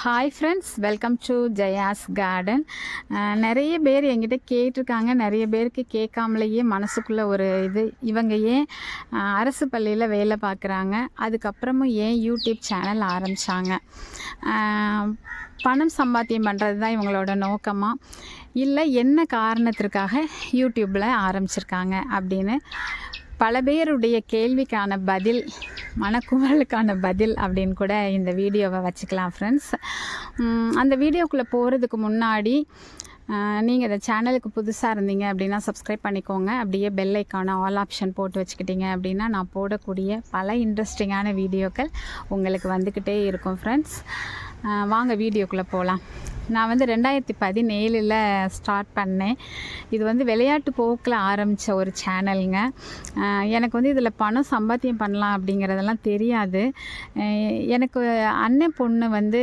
Hi friends welcome to Jaya's garden நிறைய பேர் என்கிட்ட கேட்டிருக்காங்க. நிறைய பேருக்கு கேட்காமலேயே மனசுக்குள்ளே ஒரு இது. இவங்க ஏன் அரசு பள்ளியில் வேலை பார்க்குறாங்க. அதுக்கப்புறமும் ஏன் யூடியூப் சேனல் ஆரம்பித்தாங்க பணம் சம்பாத்தியம் பண்ணுறது தான் இவங்களோட நோக்கமாக இல்லை என்ன காரணத்திற்காக யூடியூப்பில் ஆரம்பிச்சிருக்காங்க அப்படின்னு பல பேருடைய கேள்விக்கான பதில் மனக்குமலுக்கான பதில் அப்படின்னு கூட இந்த வீடியோவை வச்சுக்கலாம் ஃப்ரெண்ட்ஸ் அந்த வீடியோக்குள்ளே போகிறதுக்கு முன்னாடி நீங்கள் இந்த சேனலுக்கு புதுசாக இருந்தீங்க அப்படின்னா சப்ஸ்கிரைப் பண்ணிக்கோங்க. அப்படியே பெல் ஐக்கான ஆல் ஆப்ஷன் போட்டு வச்சுக்கிட்டீங்க அப்படின்னா நான் போடக்கூடிய பல இன்ட்ரெஸ்டிங்கான வீடியோக்கள் உங்களுக்கு வந்துக்கிட்டே இருக்கும் ஃப்ரெண்ட்ஸ் வாங்க வீடியோக்குள்ளே போகலாம் நான் வந்து ரெண்டாயிரத்தி பதினேழில் ஸ்டார்ட் பண்ணேன். இது வந்து விளையாட்டு போக்கில் ஆரம்பித்த ஒரு சேனலுங்க எனக்கு வந்து இதில் பணம் சம்பாத்தியம் பண்ணலாம் அப்படிங்கிறதெல்லாம் தெரியாது. எனக்கு அண்ணன் பொண்ணு வந்து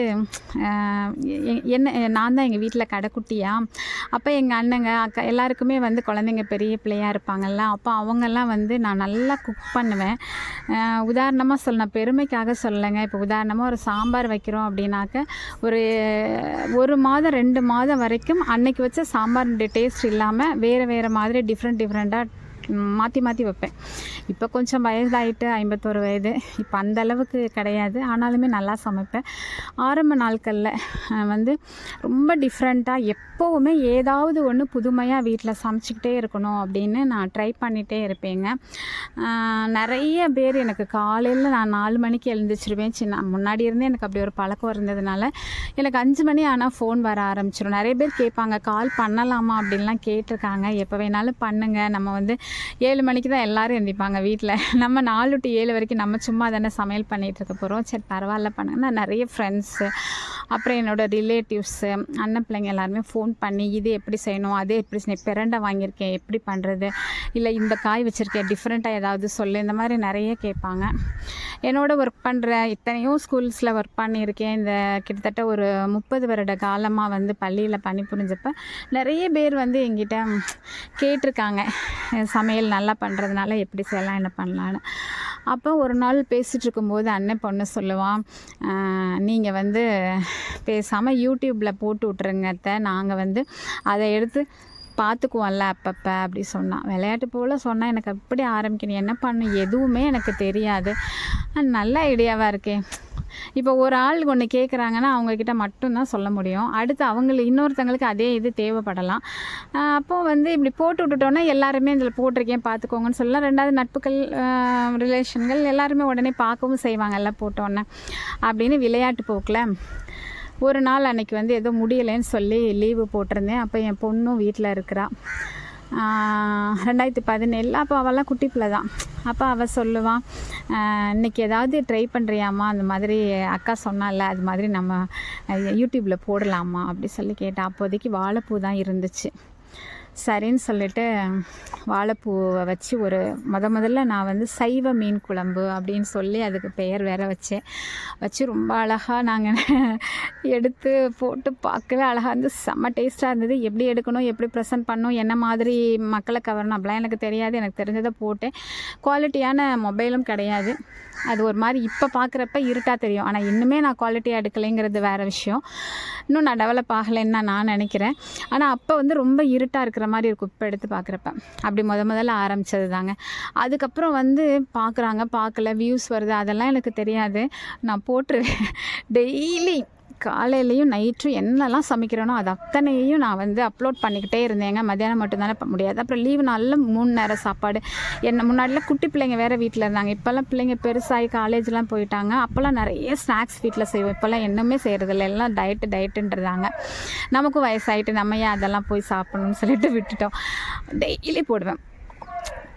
எ- என்ன நான் தான் எங்கள் வீட்டில் கடைக்குட்டியா. அப்போ எங்கள் அண்ணங்க அக்கா எல்லாருக்குமே வந்து குழந்தைங்க பெரிய பிள்ளையாக இருப்பாங்கல்ல. அப்போ அவங்கெல்லாம் வந்து நான் நல்லா குக் பண்ணுவேன். உதாரணமாக சொல்ல நான் பெருமைக்காக சொல்லலைங்க. இப்போ உதாரணமாக ஒரு சாம்பார் வைக்கிறோம் அப்படின்னாக்க ஒரு ஒரு மாதம் ரெண்டு மாதம் வரைக்கும் அன்னைக்கு வச்ச சாம்பாருடைய டேஸ்ட் இல்லாமல் வேறு வேறு மாதிரி டிஃப்ரெண்ட் டிஃப்ரெண்ட்டாக மாற்றி மாற்றி வைப்பேன். இப்போ கொஞ்சம் வயதாயிட்டு ஐம்பத்தோரு வயது. இப்போ அந்த அளவுக்கு கிடையாது. ஆனாலுமே நல்லா சமைப்பேன். ஆரம்ப நாட்களில் வந்து ரொம்ப டிஃப்ரெண்ட்டாக எப்போவுமே ஏதாவது ஒன்று புதுமையாக வீட்டில் சமைச்சிக்கிட்டே இருக்கணும் அப்படின்னு நான் ட்ரை பண்ணிகிட்டே இருப்பேங்க. நிறைய பேர் எனக்கு காலையில் நான் நாலு மணிக்கு எழுந்திரிச்சிருவேன். சின்ன முன்னாடி இருந்தே எனக்கு அப்படி ஒரு பழக்கம் இருந்ததுனால எனக்கு அஞ்சு மணி ஆனால் ஃபோன் வர ஆரம்பிச்சிடும் நிறைய பேர் கேட்பாங்க கால் பண்ணலாமா? அப்படின்லாம் கேட்டிருக்காங்க. எப்போ வேணாலும் பண்ணுங்கள் நம்ம வந்து ஏழு மணிக்கு தான் எல்லாரும் எந்திப்பாங்க வீட்டில் நம்ம நாலு டு ஏழு வரைக்கும் நம்ம சும்மா தானே சமையல் பண்ணிகிட்டு இருக்க போகிறோம் சரி பரவாயில்ல பண்ணுங்க நான் நிறைய ஃப்ரெண்ட்ஸு அப்புறம் என்னோடய ரிலேட்டிவ்ஸு அண்ணன் பிள்ளைங்க எல்லாருமே ஃபோன் பண்ணி இது எப்படி செய்யணும் அது எப்படி செய்யணும் பிரண்டை வாங்கியிருக்கேன் எப்படி பண்ணுறது இல்லை இந்த காய் வச்சுருக்கேன் டிஃப்ரெண்ட்டாக ஏதாவது சொல்லு இந்த மாதிரி நிறைய கேட்பாங்க. என்னோட ஒர்க் பண்ணுற இத்தனையோ ஸ்கூல்ஸில் ஒர்க் பண்ணியிருக்கேன். இந்த கிட்டத்தட்ட ஒரு முப்பது வருட காலமாக வந்து பள்ளியில் பணி புரிஞ்சப்போ நிறைய பேர் வந்து எங்கிட்ட கேட்டிருக்காங்க. சமையல் நல்லா பண்ணுறதுனால எப்படி செய்யலாம் என்ன பண்ணலான்னு அப்போ ஒரு நாள் பேசிகிட்டு இருக்கும்போது அண்ணன் பொண்ணு சொல்லுவான் நீங்கள் வந்து பேசாமல் யூடியூப்பில் போட்டு விட்ருங்க அத்தை. நாங்கள் வந்து அதை எடுத்து பார்த்துக்குவோம்ல அப்பப்போ அப்படி சொன்னான். விளையாட்டு போல் சொன்னால் எனக்கு அப்படி ஆரம்பிக்கணும். என்ன பண்ணும் எதுவுமே எனக்கு தெரியாது. நல்ல ஐடியாவாக இருக்கே. இப்போ ஒரு ஆள் ஒன்று கேட்குறாங்கன்னா அவங்கக்கிட்ட மட்டும்தான் சொல்ல முடியும். அடுத்து அவங்களுக்கு இன்னொருத்தங்களுக்கு அதே இது தேவைப்படலாம். அப்போது அப்போ வந்து இப்படி போட்டு விட்டுட்டோன்னா எல்லாருமே இதில் போட்டிருக்கேன் பார்த்துக்கோங்கன்னு சொல்லலாம். ரெண்டாவது நட்புகள் ரிலேஷன்கள் எல்லாருமே உடனே பார்க்கவும் செய்வாங்க எல்லாம் போட்டோன்னே. அப்படின்னு விளையாட்டு போக்கில் ஒரு நாள் அன்னைக்கு வந்து எதுவும் முடியலைன்னு சொல்லி லீவு போட்டிருந்தேன். அப்போ என் பொண்ணும் வீட்டில் இருக்கிறா. ரெண்டாயிரத்தி பதினேழில் அப்போ அவெல்லாம் குட்டி பிள்ளை தான். அப்போ அவள் சொல்லுவான் இன்னைக்கு ஏதாவது ட்ரை பண்ணுறியாம்மா அந்த மாதிரி அக்கா சொன்னால அது மாதிரி நம்ம யூடியூப்பில் போடலாமா? அப்படி சொல்லி கேட்டேன் அப்போதைக்கு வாழைப்பூ தான் இருந்துச்சு. சரின்னு சொல்லிட்டு வாழைப்பூவை வச்சு ஒரு முத முதல்ல நான் வந்து சைவ மீன் குழம்பு அப்படின்னு சொல்லி அதுக்கு பெயர் வேற வச்சேன். வச்சு ரொம்ப அழகாக நாங்கள் எடுத்து போட்டு பார்க்கவே அழகாக இருந்து செம்ம டேஸ்ட்டாக இருந்தது. எப்படி எடுக்கணும் எப்படி ப்ரெசென்ட் பண்ணணும் என்ன மாதிரி மக்களை கவரணும் அப்படிலாம் எனக்கு தெரியாது. எனக்கு தெரிஞ்சதை போட்டேன். குவாலிட்டியான மொபைலும் கிடையாது. அது ஒரு மாதிரி இப்போ பார்க்குறப்ப இருட்டாக தெரியும். ஆனால் இன்னுமே நான் குவாலிட்டியாக எடுக்கலைங்கிறது வேறு விஷயம். இன்னும் நான் டெவலப் ஆகலைன்னு தான் நான் நினைக்கிறேன். ஆனால் அப்போ வந்து ரொம்ப இருட்டாக இருக்கிற மாதிரி இருக்கும் இப்போ எடுத்து பார்க்குறப்ப. அப்படி முத முதல்ல ஆரம்பித்தது தாங்க. அதுக்கப்புறம் வந்து பார்க்குறாங்க பார்க்கல வியூஸ் வருது அதெல்லாம் எனக்கு தெரியாது. நான் போட்டுருவேன். டெய்லி காலையிலையும் நைட்டும் என்னெல்லாம் சமைக்கிறேனோ அது அத்தனையும் நான் வந்து அப்லோட் பண்ணிக்கிட்டே இருந்தேங்க. மத்தியானம் மட்டும்தானே பண்ண முடியாது. அப்புறம் லீவு நாளில் மூணு நேரம் சாப்பாடு. என்ன முன்னாடிலாம் குட்டி பிள்ளைங்க வேறு வீட்டில் இருந்தாங்க. இப்போல்லாம் பிள்ளைங்க பெருசாகி காலேஜ்லாம் போயிட்டாங்க. அப்போல்லாம் நிறைய ஸ்நாக்ஸ் வீட்டில் செய்வோம். இப்போல்லாம் என்னமே செய்கிறதில்ல எல்லாம் டயட்டு டயட்டுன்றதாங்க நமக்கும் வயசாயிட்டு நம்ம ஏன் அதெல்லாம் போய் சாப்பிடணும்னு சொல்லிட்டு விட்டுட்டோம். டெய்லி போடுவேன்.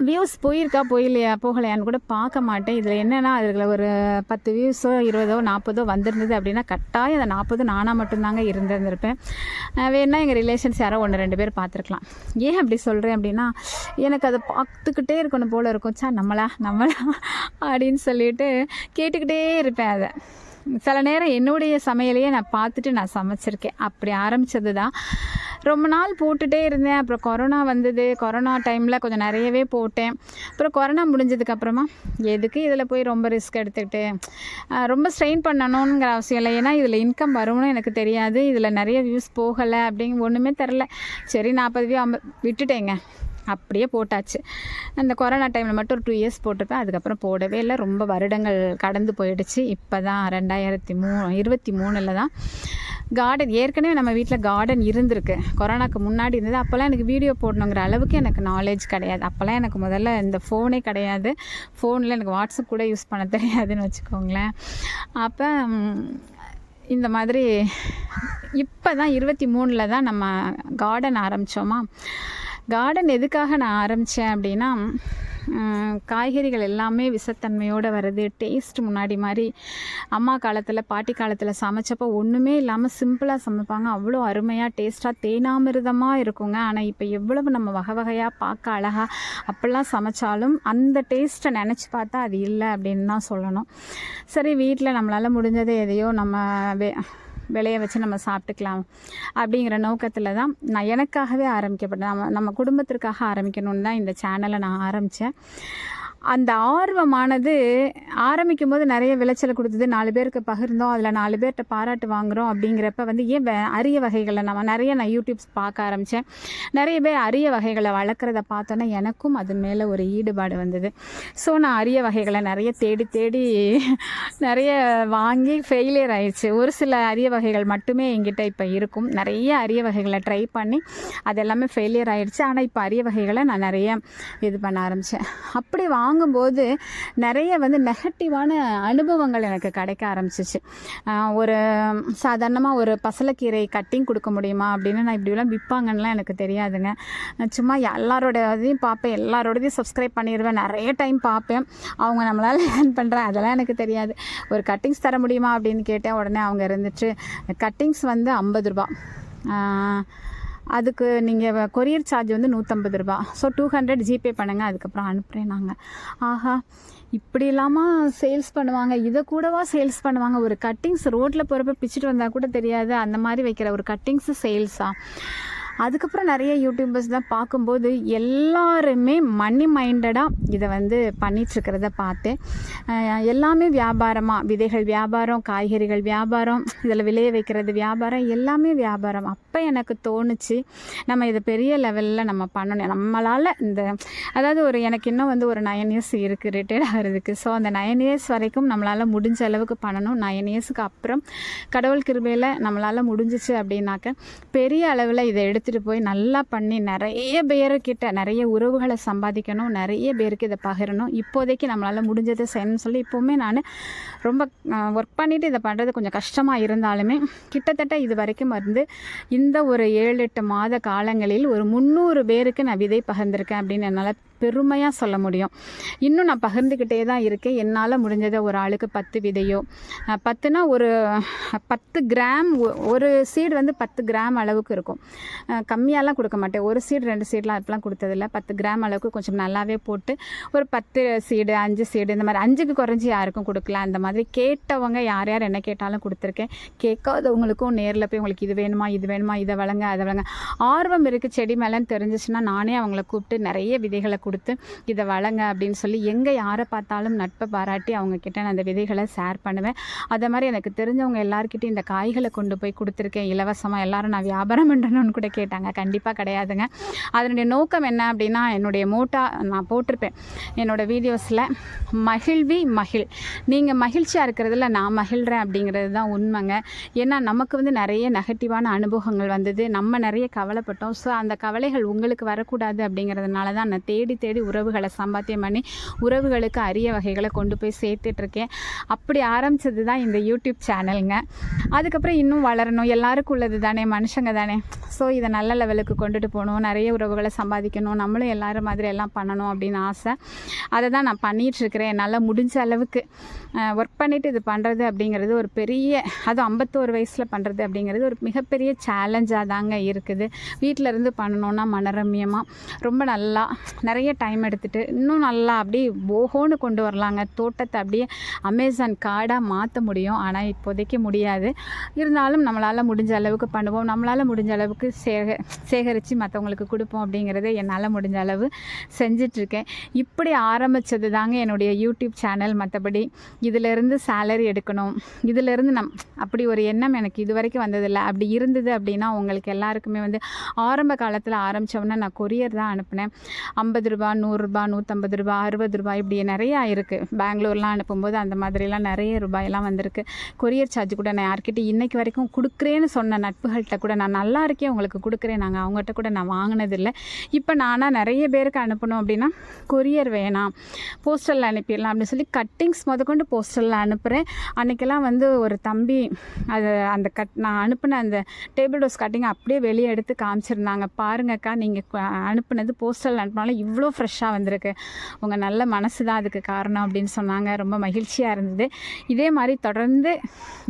வியூஸ் போயிருக்கா? போயிலையா போகலையான்னு கூட பார்க்க மாட்டேன். இதில் என்னென்னா அதில் ஒரு பத்து வியூஸோ இருபதோ நாற்பதோ வந்திருந்தது அப்படின்னா கட்டாயம் அந்த நாற்பது நானாக மட்டும்தாங்க இருந்திருந்திருப்பேன். அஹ் வேணா எங்கள் ரிலேஷன்ஸ் யாரோ ஒன்று ரெண்டு பேர் பார்த்துருக்கலாம். ஏன் அப்படி சொல்கிறேன் அப்படின்னா எனக்கு அதை பார்த்துக்கிட்டே இருக்கணும் போல் இருக்கும். சா நம்மளா நம்மளா அப்படின்னு சொல்லிட்டு கேட்டுக்கிட்டே இருப்பேன் அதை. சில நேரம் என்னுடைய சமையலையே நான் பார்த்துட்டு நான் சமைச்சிருக்கேன். அப்படி ஆரம்பித்தது தான் ரொம்ப நாள் போட்டுகிட்டே இருந்தேன். அப்புறம் கொரோனா வந்தது. கொரோனா டைமில் கொஞ்சம் நிறையவே போட்டேன். அப்புறம் கொரோனா முடிஞ்சதுக்கப்புறமா எதுக்கு இதில் போய் ரொம்ப ரிஸ்க் எடுத்துக்கிட்டு ரொம்ப ஸ்ட்ரெயின் பண்ணணுங்கிற அவசியம் இல்லை. ஏன்னா இதில் இன்கம் வரும்னு எனக்கு தெரியாது. இதில் நிறைய வியூஸ் போகலை அப்படிங்க ஒன்றுமே தெரில. சரி நாற்பது வியூ ஐம்பது விட்டுட்டேங்க. அப்படியே போட்டாச்சு. அந்த கொரோனா டைமில் மட்டும் ஒரு டூ இயர்ஸ் போட்டிருப்பேன். அதுக்கப்புறம் போடவே இல்லை. ரொம்ப வருடங்கள் கடந்து போயிடுச்சு. இப்போ தான் ரெண்டாயிரத்தி மூ இருபத்தி மூணில் தான் கார்டன் ஏற்கனவே நம்ம வீட்டில் கார்டன் இருந்திருக்கு. கொரோனாக்கு முன்னாடி இருந்தது. அப்போல்லாம் எனக்கு வீடியோ போடணுங்கிற அளவுக்கு எனக்கு நாலேஜ் கிடையாது. அப்போல்லாம் எனக்கு முதல்ல இந்த ஃபோனே கிடையாது. ஃபோனில் எனக்கு வாட்ஸ்அப் கூட யூஸ் பண்ண தெரியாதுன்னு வச்சுக்கோங்களேன். அப்போ இந்த மாதிரி இப்போ தான் இருபத்தி மூணில் தான் நம்ம கார்டன் ஆரம்பித்தோமா கார்டன் எதுக்காக நான் ஆரம்பித்தேன் அப்படின்னா காய்கறிகள் எல்லாமே விஷத்தன்மையோடு வருது டேஸ்ட் முன்னாடி மாதிரி. அம்மா காலத்தில் பாட்டி காலத்தில் சமைச்சப்போ ஒன்றுமே இல்லாமல் சிம்பிளாக சமைப்பாங்க. அவ்வளோ அருமையாக டேஸ்ட்டாக தேனாமிருதமாக இருக்குங்க. ஆனால் இப்போ எவ்வளவு நம்ம வகை வகையாக பார்க்க அழகாக அப்படிலாம் சமைச்சாலும் அந்த டேஸ்ட்டை நினச்சி பார்த்தா அது இல்லை அப்படின்னு தான் சொல்லணும். சரி வீட்டில் நம்மளால் முடிஞ்சதை எதையோ நம்ம வே விளைய வச்சு நம்ம சாப்பிட்டுக்கலாம் அப்படிங்கிற நோக்கத்தில் தான் நான் எனக்காகவே ஆரம்பிக்கப்பட்டேன் நம்ம நம்ம குடும்பத்திற்காக ஆரம்பிக்கணும்னு தான் இந்த சேனலை நான் ஆரம்பித்தேன் அந்த ஆர்வமானது ஆரம்பிக்கும் போது நிறைய விளைச்சலை கொடுத்தது. நாலு பேருக்கு பகிர்ந்தோம். அதில் நாலு பேர்கிட்ட பாராட்டு வாங்குகிறோம் அப்படிங்கிறப்ப வந்து ஏன் வே- அரிய வகைகளை நம்ம நிறைய நான் யூடியூப்ஸ் பார்க்க ஆரம்பித்தேன் நிறைய பேர் அரிய வகைகளை வளர்க்குறத பார்த்தோன்னே எனக்கும் அது மேலே ஒரு ஈடுபாடு வந்தது. ஸோ நான் அரிய வகைகளை நிறைய தேடி தேடி நிறைய வாங்கி ஃபெயிலியர் ஆயிடுச்சு. ஒரு சில அரிய வகைகள் மட்டுமே என்கிட்ட இப்போ இருக்கும். நிறைய அரிய வகைகளை ட்ரை பண்ணி அது எல்லாமே ஃபெயிலியர் ஆயிடுச்சு. ஆனால் இப்போ அரிய வகைகளை நான் நிறைய இது பண்ண ஆரம்பித்தேன் அப்படி வாங்கும்போது நிறைய வந்து நெகட்டிவான அனுபவங்கள் எனக்கு கிடைக்க ஆரம்பிச்சிச்சு. ஒரு சாதாரணமாக ஒரு பசலக்கீரை கட்டிங் கொடுக்க முடியுமா அப்படின்னு நான் இப்படிலாம் விற்பாங்கன்னுலாம் எனக்கு தெரியாதுங்க. நான் சும்மா எல்லாரோட இதையும் பார்ப்பேன் எல்லாரோடதையும் சப்ஸ்கிரைப் பண்ணிடுவேன் நிறைய டைம் பார்ப்பேன். அவங்க நம்மளால் லேர்ன் பண்ணுறேன் அதெல்லாம் எனக்கு தெரியாது. ஒரு கட்டிங்ஸ் தர முடியுமா அப்படின்னு கேட்டேன் உடனே அவங்க இருந்துட்டு கட்டிங்ஸ் வந்து ஐம்பது ரூபா. அதுக்கு நீங்கள் கொரியர் சார்ஜ் வந்து நூற்றம்பது ரூபா. ஸோ டூ ஹண்ட்ரட் ஜிபே பண்ணுங்கள் அதுக்கப்புறம் அனுப்புகிறேன் நாங்கள் ஆஹா இப்படி இல்லாமல் சேல்ஸ் பண்ணுவாங்க. இதை கூடவா சேல்ஸ் பண்ணுவாங்க? ஒரு கட்டிங்ஸ் ரோட்டில் போகிறப்ப பிச்சுட்டு வந்தால் கூட தெரியாது. அந்த மாதிரி வைக்கிற ஒரு கட்டிங்ஸு சேல்ஸா அதுக்கப்புறம் நிறைய யூடியூபர்ஸ் தான் பார்க்கும்போது எல்லாருமே மணி மைண்டடாக இதை வந்து பண்ணிகிட்ருக்கிறத பார்த்தேன் எல்லாமே வியாபாரமாக விதைகள் வியாபாரம் காய்கறிகள் வியாபாரம் இதில் விளைய வைக்கிறது வியாபாரம் எல்லாமே வியாபாரம். அப்போ எனக்கு தோணுச்சு நம்ம இதை பெரிய லெவலில் நம்ம பண்ணணும். நம்மளால் இந்த அதாவது ஒரு எனக்கு இன்னும் வந்து ஒரு நயன் இயர்ஸ் இருக்குது ரிட்டையர்ட் ஆகிறதுக்கு. ஸோ அந்த நயன் இயர்ஸ் வரைக்கும் நம்மளால் முடிஞ்ச அளவுக்கு பண்ணணும். நயன் இயர்ஸுக்கு அப்புறம் கடவுள் கிருபையில் நம்மளால் முடிஞ்சிச்சு அப்படின்னாக்க பெரிய அளவில் இதை எடுத்து எடுத்துகிட்டு போய் நல்லா பண்ணி நிறைய பேருக்கிட்ட நிறைய உறவுகளை சம்பாதிக்கணும் நிறைய பேருக்கு இதை பகிரணும். இப்போதைக்கு நம்மளால் முடிஞ்சதை செய்யணும்னு சொல்லி இப்போவுமே நான் ரொம்ப ஒர்க் பண்ணிவிட்டு இதை பண்ணுறது கொஞ்சம் கஷ்டமாக இருந்தாலுமே கிட்டத்தட்ட இது வரைக்கும் வந்து இந்த ஒரு ஏழு எட்டு மாத காலங்களில் ஒரு முந்நூறு பேருக்கு நான் விதை பகிர்ந்திருக்கேன் அப்படின்னு என்னால் பெருமையாக சொல்ல முடியும். இன்னும் நான் பகிர்ந்துக்கிட்டே தான் இருக்கேன். என்னால் முடிஞ்சதை ஒரு ஆளுக்கு பத்து விதையோ பத்துனா ஒரு பத்து கிராம் ஒ- ஒரு சீடு வந்து பத்து கிராம் அளவுக்கு இருக்கும். கம்மியாலாம் கொடுக்க மாட்டேன். ஒரு சீடு ரெண்டு சீடெலாம் அப்பெல்லாம் கொடுத்ததில்ல. பத்து கிராம் அளவுக்கு கொஞ்சம் நல்லாவே போட்டு ஒரு பத்து சீடு அஞ்சு சீடு இந்த மாதிரி அஞ்சுக்கு குறைஞ்சி யாருக்கும் கொடுக்கலாம். அந்த மாதிரி கேட்டவங்க யார் யார் என்ன கேட்டாலும் கொடுத்துருக்கேன். கேட்காதவங்களுக்கும் நேரில் போய் உங்களுக்கு இது வேணுமா இது வேணுமா இதை வழங்க அதை வழங்க. ஆர்வம் இருக்குது செடி மேலேன்னு தெரிஞ்சிச்சுன்னா நானே அவங்கள கூப்பிட்டு நிறைய விதைகளை கொடுத்து இதை வழங்க அப்படின்னு சொல்லி எங்கே யாரை பார்த்தாலும் நட்பை பாராட்டி அவங்கக்கிட்ட நான் அந்த விதைகளை ஷேர் பண்ணுவேன். அதே மாதிரி எனக்கு தெரிஞ்சவங்க எல்லாருக்கிட்டையும் இந்த காய்களை கொண்டு போய் கொடுத்துருக்கேன் இலவசமாக எல்லாரும் நான் வியாபாரம் பண்ணணும்னு கூட கேட்டாங்க. கண்டிப்பாக கிடையாதுங்க. அதனுடைய நோக்கம் என்ன அப்படின்னா என்னுடைய மோட்டா நான் போட்டிருப்பேன். என்னோடய வீடியோஸில் மகிழ்வி மகிழ். நீங்கள் மகிழ்ச்சியாக இருக்கிறதுல நான் மகிழ்கிறேன் அப்படிங்கிறது தான் உண்மைங்க. ஏன்னா நமக்கு வந்து நிறைய நெகட்டிவான அனுபவங்கள் வந்தது. நம்ம நிறைய கவலைப்பட்டோம். ஸோ அந்த கவலைகள் உங்களுக்கு வரக்கூடாது அப்படிங்கிறதுனால தான் நான் தேடி தேடி உறவுகளை சம்பாத்தியம் பண்ணி உறவுகளுக்கு அரிய வகைகளை கொண்டு போய் சேர்த்துட்ருக்கேன். அப்படி ஆரம்பிச்சது தான் இந்த யூடியூப் சேனலுங்க. அதுக்கப்புறம் இன்னும் வளரணும். எல்லாருக்கும் உள்ளது தானே மனுஷங்க தானே. ஸோ இதை நல்ல லெவலுக்கு கொண்டுட்டு போகணும். நிறைய உறவுகளை சம்பாதிக்கணும். நம்மளும் எல்லாரும் மாதிரி எல்லாம் பண்ணணும் அப்படின்னு ஆசை. அதை தான் நான் பண்ணிகிட்ருக்கிறேன். என்னால் முடிஞ்ச அளவுக்கு ஒர்க் பண்ணிவிட்டு இது பண்ணுறது அப்படிங்கிறது ஒரு பெரிய அதுவும் ஐம்பத்தோரு வயசில் பண்ணுறது அப்படிங்கிறது ஒரு மிகப்பெரிய சேலஞ்சாக தாங்க இருக்குது. வீட்டில் இருந்து பண்ணணுன்னா மனரம்யமாக ரொம்ப நல்லா நிறைய நிறைய டைம் எடுத்துகிட்டு இன்னும் நல்லா அப்படியே போகோன்னு கொண்டு வரலாங்க. தோட்டத்தை அப்படியே அமேசான் காடாக மாற்ற முடியும். ஆனால் இப்போதைக்கு முடியாது. இருந்தாலும் நம்மளால் முடிஞ்ச அளவுக்கு பண்ணுவோம். நம்மளால் முடிஞ்ச அளவுக்கு சேக சேகரித்து மற்றவங்களுக்கு கொடுப்போம் அப்படிங்கிறத என்னால் முடிஞ்ச அளவு செஞ்சிட்ருக்கேன். இப்படி ஆரம்பித்தது தாங்க என்னுடைய யூடியூப் சேனல் மற்றபடி இதிலேருந்து சேலரி எடுக்கணும். இதிலேருந்து நம் அப்படி ஒரு எண்ணம் எனக்கு இது வரைக்கும் வந்ததில்லை. அப்படி இருந்தது அப்படின்னா உங்களுக்கு எல்லாருக்குமே வந்து ஆரம்ப காலத்தில் ஆரம்பித்தோம்னா நான் கொரியர் தான் அனுப்பினேன். ஐம்பது ரூபா நூறுரூபா நூற்றம்பது ரூபா அறுபது ரூபாய் இப்படி நிறையா இருக்குது பெங்களூர்லாம் அனுப்பும்போது அந்த மாதிரிலாம் நிறைய ரூபாயெல்லாம் வந்திருக்கு. கொரியர் சார்ஜ் கூட நான் யார்கிட்ட இன்னைக்கு வரைக்கும் கொடுக்குறேன்னு சொன்ன நட்புகள்கிட்ட கூட நான் நல்லா இருக்கேன் உங்களுக்கு கொடுக்குறேன். நாங்கள் அவங்ககிட்ட கூட நான் வாங்கினதில்லை. இப்போ நானாக நிறைய பேருக்கு அனுப்பணும் அப்படின்னா கொரியர் வேணாம் போஸ்டலில் அனுப்பிடலாம் அப்படின்னு சொல்லி கட்டிங்ஸ் முதற்கொண்டு போஸ்டலில் அனுப்புகிறேன் அன்றைக்கெல்லாம் வந்து ஒரு தம்பி அது அந்த கட் நான் அனுப்பின அந்த டேபிள் டோஸ் கட்டிங் அப்படியே வெளியே எடுத்து காமிச்சிருந்தாங்க. பாருங்கக்கா நீங்கள் அனுப்புனது போஸ்டலில் அனுப்பினாலும் இவ்வளோ ஃப்ரெஷ்ஷாக வந்திருக்கு. உங்கள் நல்ல மனசு தான் அதுக்கு காரணம் அப்படின்னு சொன்னாங்க. ரொம்ப மகிழ்ச்சியாக இருந்தது. இதே மாதிரி தொடர்ந்து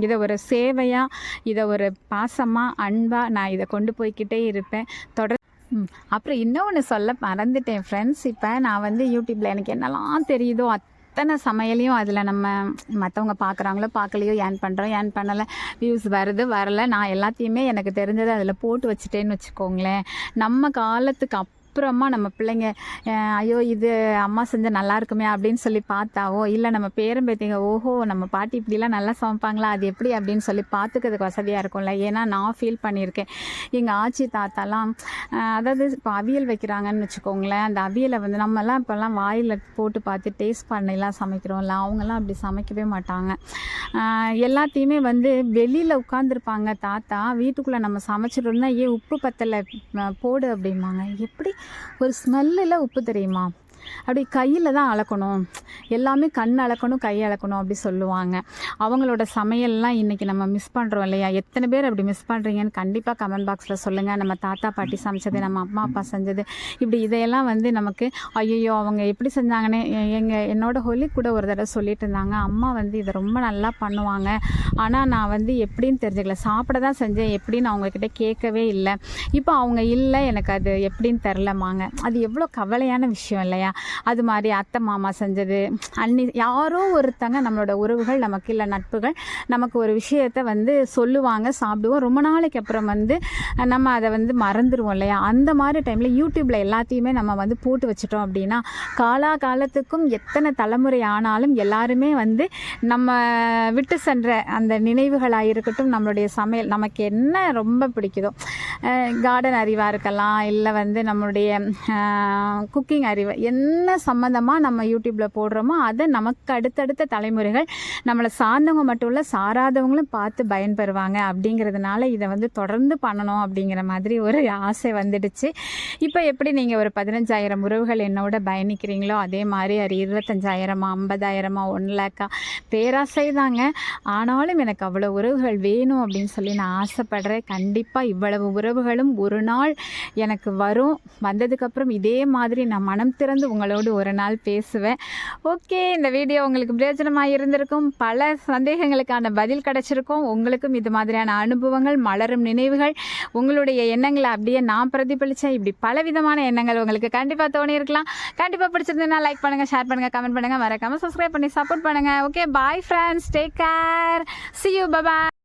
இதை ஒரு சேவையாக இதை ஒரு பாசமாக அன்பாக நான் இதை கொண்டு போய்க்கிட்டே இருப்பேன். தொடர் அப்புறம் இன்னொன்று சொல்ல மறந்துட்டேன் ஃப்ரெண்ட்ஸ் இப்போ நான் வந்து யூடியூப்பில் எனக்கு என்னெல்லாம் தெரியுதோ அத்தனை சமையலையும் அதில் நம்ம மற்றவங்க பார்க்குறாங்களோ பார்க்கலையோ ஏன் பண்ணுறோம் ஏன் பண்ணலை வியூஸ் வருது வரல நான் எல்லாத்தையுமே எனக்கு தெரிஞ்சதை அதில் போட்டு வச்சுட்டேன்னு வச்சுக்கோங்களேன். நம்ம காலத்துக்கு அப்புறமா நம்ம பிள்ளைங்க ஐயோ இது அம்மா செஞ்ச நல்லா இருக்குமே அப்படின்னு சொல்லி பார்த்தாவோ இல்லை நம்ம பேரம்பேத்திங்க ஓஹோ நம்ம பாட்டி இப்படிலாம் நல்லா சமைப்பாங்களா? அது எப்படி? அப்படின்னு சொல்லி பார்த்துக்கிறதுக்கு வசதியாக இருக்கும்ல. ஏன்னா நான் ஃபீல் பண்ணியிருக்கேன். எங்கள் ஆச்சி தாத்தாலாம் அதாவது இப்போ அவியல் வைக்கிறாங்கன்னு வச்சுக்கோங்களேன் அந்த அவியலை வந்து நம்மலாம் இப்போல்லாம் வாயில் போட்டு பார்த்து டேஸ்ட் பண்ணிலாம் சமைக்கிறோம்ல அவங்கெல்லாம் அப்படி சமைக்கவே மாட்டாங்க. எல்லாத்தையுமே வந்து வெளியில் உட்காந்துருப்பாங்க தாத்தா வீட்டுக்குள்ளே நம்ம சமைச்சிட்டோம்னா ஏன் உப்பு பத்தலை போடு அப்படிம்பாங்க. எப்படி? ஒரு ஸ்மெல்லில் உப்பு தெரியுமா அப்படி கையில் தான் அளக்கணும். எல்லாமே கண் அளக்கணும் கை அளக்கணும் அப்படி சொல்லுவாங்க. அவங்களோட சமையல்லாம் இன்றைக்கி நம்ம மிஸ் பண்ணுறோம் இல்லையா? எத்தனை பேர் அப்படி மிஸ் பண்ணுறீங்கன்னு கண்டிப்பாக கமெண்ட் பாக்ஸில் சொல்லுங்கள் நம்ம தாத்தா பாட்டி சமைச்சது நம்ம அம்மா அப்பா செஞ்சது. இப்படி இதையெல்லாம் வந்து நமக்கு ஐயோ அவங்க எப்படி செஞ்சாங்கன்னே எங்கள் என்னோட ஹொலி கூட ஒரு தடவை சொல்லிட்டு இருந்தாங்க. அம்மா வந்து இதை ரொம்ப நல்லா பண்ணுவாங்க. ஆனால் நான் வந்து எப்படின்னு தெரிஞ்சுக்கல. சாப்பிட தான் செஞ்சேன். எப்படின்னு அவங்கக்கிட்ட கேட்கவே இல்லை. இப்போ அவங்க இல்லை. எனக்கு அது எப்படின்னு தெரிலமாங்க அது எவ்வளோ கவலையான விஷயம் இல்லையா? அது மாதிரி அத்தை மாமா செஞ்சது. அன்னி யாரோ ஒருத்தங்க நம்மளோட உறவுகள் நமக்கு இல்லை நட்புகள் நமக்கு ஒரு விஷயத்தை வந்து சொல்லுவாங்க சாப்பிடுவோம். ரொம்ப நாளைக்கு அப்புறம் வந்து நம்ம அதை வந்து மறந்துடுவோம் இல்லையா? அந்த மாதிரி டைமில் யூடியூப்பில் எல்லாத்தையுமே நம்ம வந்து போட்டு வச்சிட்டோம் அப்படின்னா காலா காலத்துக்கும் எத்தனை தலைமுறை ஆனாலும் எல்லாருமே வந்து நம்ம விட்டு சென்ற அந்த நினைவுகளாக இருக்கட்டும் நம்மளுடைய சமையல் நமக்கு என்ன ரொம்ப பிடிக்குதோ கார்டன் அறிவாக இருக்கலாம் இல்லை வந்து நம்மளுடைய குக்கிங் அறிவு என்ன என்ன சம்மந்தமாக நம்ம யூடியூப்பில் போடுறோமோ அதை நமக்கு அடுத்தடுத்த தலைமுறைகள் நம்மளை சார்ந்தவங்க மட்டும் இல்லை சாராதவங்களும் பார்த்து பயன்பெறுவாங்க அப்படிங்கிறதுனால இதை வந்து தொடர்ந்து பண்ணணும் அப்படிங்கிற மாதிரி ஒரு ஆசை வந்துடுச்சு. இப்போ எப்படி நீங்கள் ஒரு பதினஞ்சாயிரம் உறவுகள் என்னோட பயணிக்கிறீங்களோ அதே மாதிரி ஒரு இருபத்தஞ்சாயிரமா ஐம்பதாயிரமா ஒன் லேக்கா பேராசை தாங்க ஆனாலும் எனக்கு அவ்வளோ உறவுகள் வேணும் அப்படின்னு சொல்லி நான் ஆசைப்படுறேன். கண்டிப்பாக இவ்வளவு உறவுகளும் ஒரு நாள் எனக்கு வரும். வந்ததுக்கப்புறம் இதே மாதிரி நான் மனம் திறந்து உங்களோடு ஒரு நாள் பேசுவேன். ஓகே இந்த வீடியோ உங்களுக்கு பிரயோஜனமாக இருந்திருக்கும். பல சந்தேகங்களுக்கான பதில் கிடைச்சிருக்கும். உங்களுக்கும் இது மாதிரியான அனுபவங்கள் மலரும் நினைவுகள் உங்களுடைய எண்ணங்களை அப்படியே நான் பிரதிபலித்தேன் இப்படி பல விதமான எண்ணங்கள் உங்களுக்கு கண்டிப்பாக தோணியிருக்கலாம். கண்டிப்பாக பிடிச்சிருந்ததுன்னா லைக் பண்ணுங்கள் ஷேர் பண்ணுங்கள் கமெண்ட் பண்ணுங்கள் மறக்காமல் சப்ஸ்கிரைப் பண்ணி சப்போர்ட் பண்ணுங்கள் okay bye friends take care see you bye bye